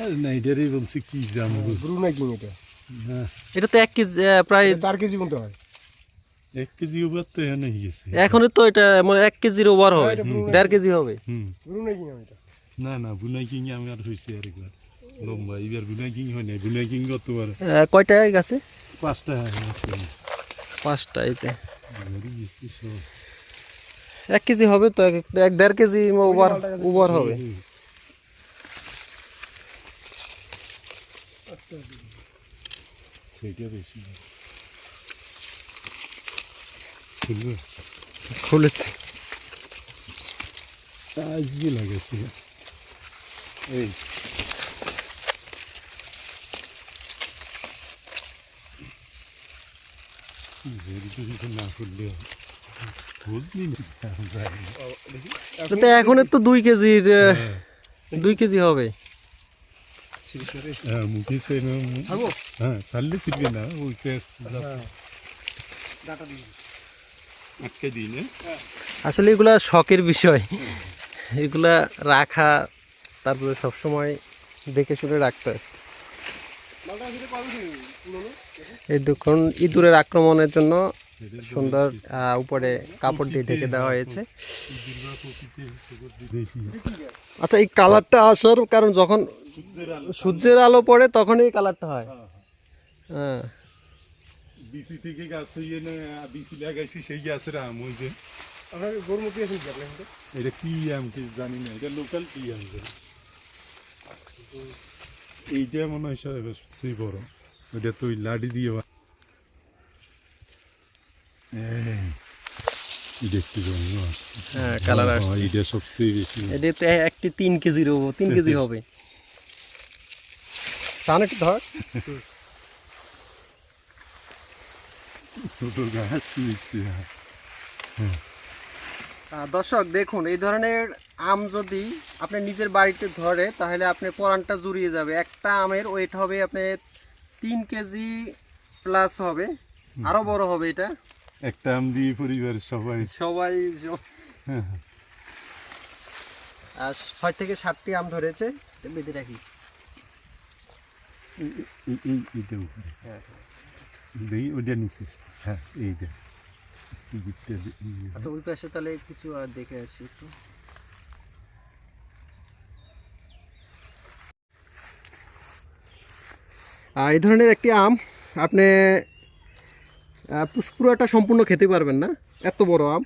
আর না এটারই বলছি কি জানব? ব্রুনাই কিং এটা না এটা তো এক কেজি প্রায় চার কেজি মতো হয়। এক কেজি ওভার তো এখানে গেছে। এখনই তো এটা মানে এক কেজির ওভার হবে দেড় কেজি হবে। এটা না না বুনাই কিং আমার হয়েছে আরেকবার। লম্বা এবার বুনাই কিং হয় না বুনাই কিং গতবার কয়টা গেছে পাঁচটা আছে। পাঁচটা এই যে। ঘরে গেছি সব। এক কেজি হবে তো এক এক দেড় কেজি ওভার ওভার হবে। সেটা বেশি খুলবে খুলেছি আজকে লাগাইছিল এই ভেরি কিছু না করলে বুঝলি না তো তো এখনের তো দুই কেজির দুই কেজি হবে। হ্যাঁ হ্যাঁ আটকে দিই আসলে এগুলা শখের বিষয়। এগুলা রাখা তারপরে সবসময় দেখে শুনে রাখতে হয়। এই দেখুন ইঁদুরের আক্রমণের জন্য সুন্দর উপরে কাপড় দিয়ে ঢেকে দেওয়া হয়েছে। আচ্ছা এই কালারটা আসার কারণ যখন সূর্যের আলো পড়ে তখনই এই কালারটা হয়। হ্যাঁ বিসি থেকে গাছ ইয়ে না বিসি লাগাইছি সেই গাছের আম ওই যে। আপনার গরু আছে কি আপনার এটা কি আম কি জানি না এটা লোকাল কি আম এইটা মনে হয় বড়। ওইটা তো ওই লাডি দিয়ে বা- এই, এটা একটু রঙ আসছে। হ্যাঁ কালার হ্যাঁ, আসছে। এটা সবচেয়ে বেশি। এটা তো একটি তিন কেজির হব তিন কেজি হবে। টান একটু ধর। ছোট গাছ দর্শক দেখুন এই ধরনের আম যদি আপনি নিজের বাড়িতে ধরে তাহলে আপনি পরানটা জুড়িয়ে যাবে। একটা আমের ওয়েট হবে আপনার তিন কেজি প্লাস হবে। আরও বড় হবে এটা। একটা আম দিয়ে পরিবারের সবাই। সবাই হ্যাঁ, আর ছয় থেকে সাতটি আম ধরেছে। বেঁধে রাখি এই- হ্যাঁ এইটা তাহলে কিছু আর দেখে একটু এই ধরনের একটি আম আপনি আহ, পুষ- পুরোটা সম্পূর্ণ খেতে পারবেন না। এত বড় আম।